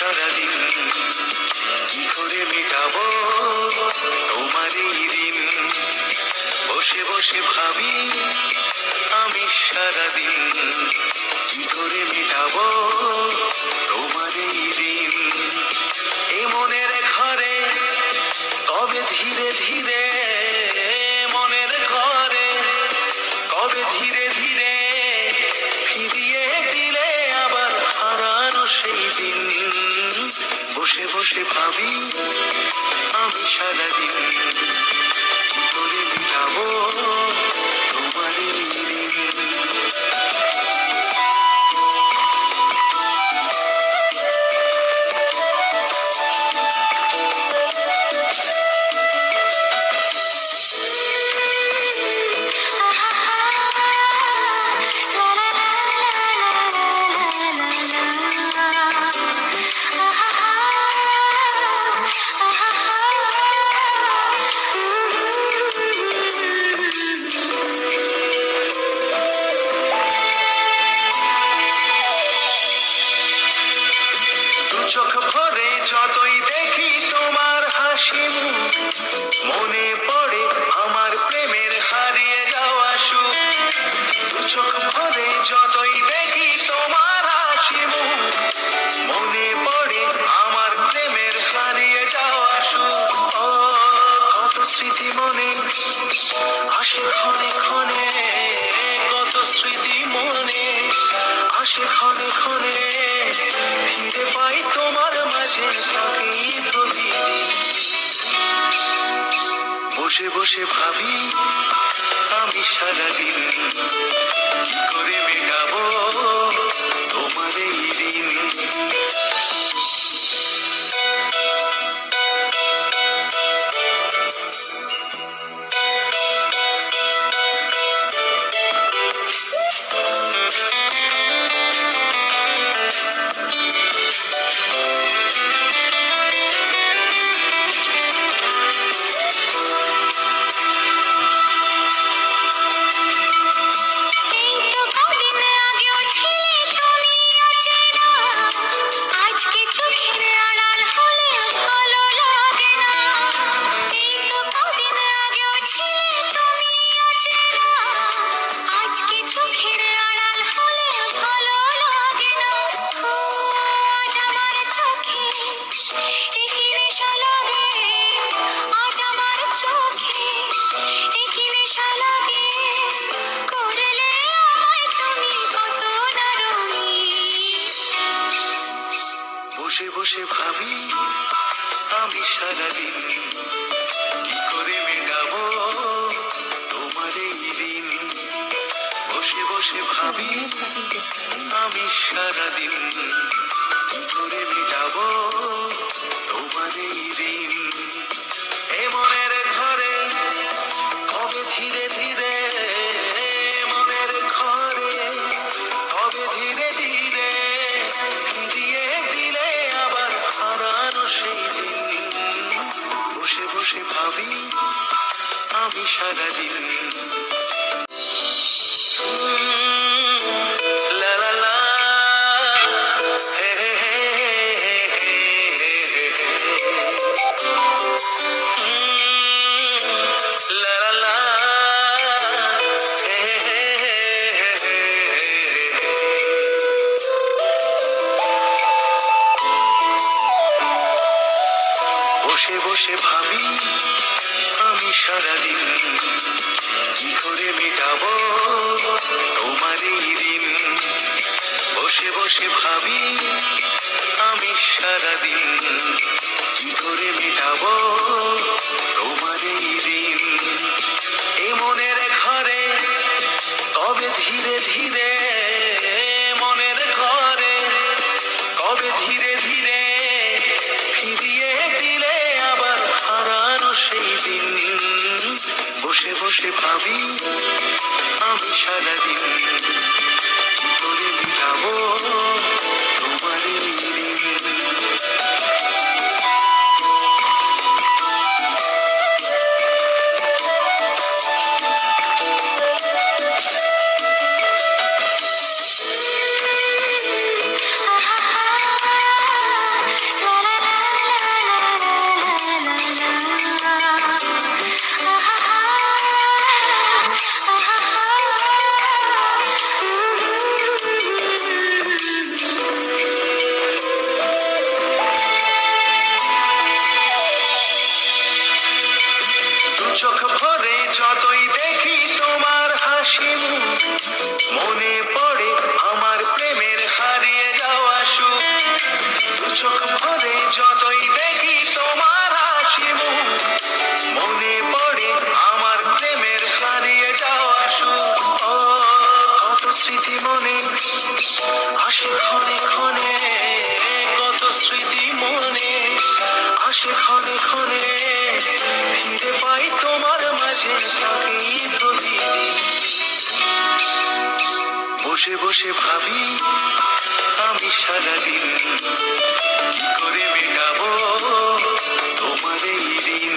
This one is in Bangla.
সারাদিন কি করে মেটাবো? তোমার এই দিন। বসে বসে ভাবি, আমি সারাদিন কি করে মেটাবো? তোমার এই দিন। এ মনের ঘরে কবে ধীরে ধীরে মনের ঘরে ধীরে ধীরে বসে ভাবি আমি সারাদিন কি করে মিটাবো আসে ক্ষণে ক্ষণে কত স্মৃতি মনে, আসে ক্ষণে ক্ষণে ফিরে পাই তোমার মাঝে থাকি বসে বসে ভাবি, আমি সারাদিন কি করে মেটাবো? বসে ভাবি, আমি সারাদিন কি করে মেটাবো তোমার এই দিন বসে বসে ভাবি, আমি সারাদিন কি করে মেটাবো সারাদিন বসে ভাবি, আমি সারাদিন কি করে মেটাবো তোমার এই দিন এ মনের ঘরে কবে ধীরে ধীরে, মনের ঘরে কবে ধীরে ধীরে ফিরিয়ে দিলে আবার হারানো সেই দিন। বসে বসে ভাবি, আমি সারাদিন কি করে মিটাবো প্রতি মনে আসে ক্ষণে ক্ষণে কত স্মৃতি মনে আসে ক্ষণে ক্ষণে ফিরে পাই তোমার মাঝে তাকেই প্রতিদিন বসে বসে ভাবি, আমি সারাদিন কি করে মেটাবো তোমার এই দিন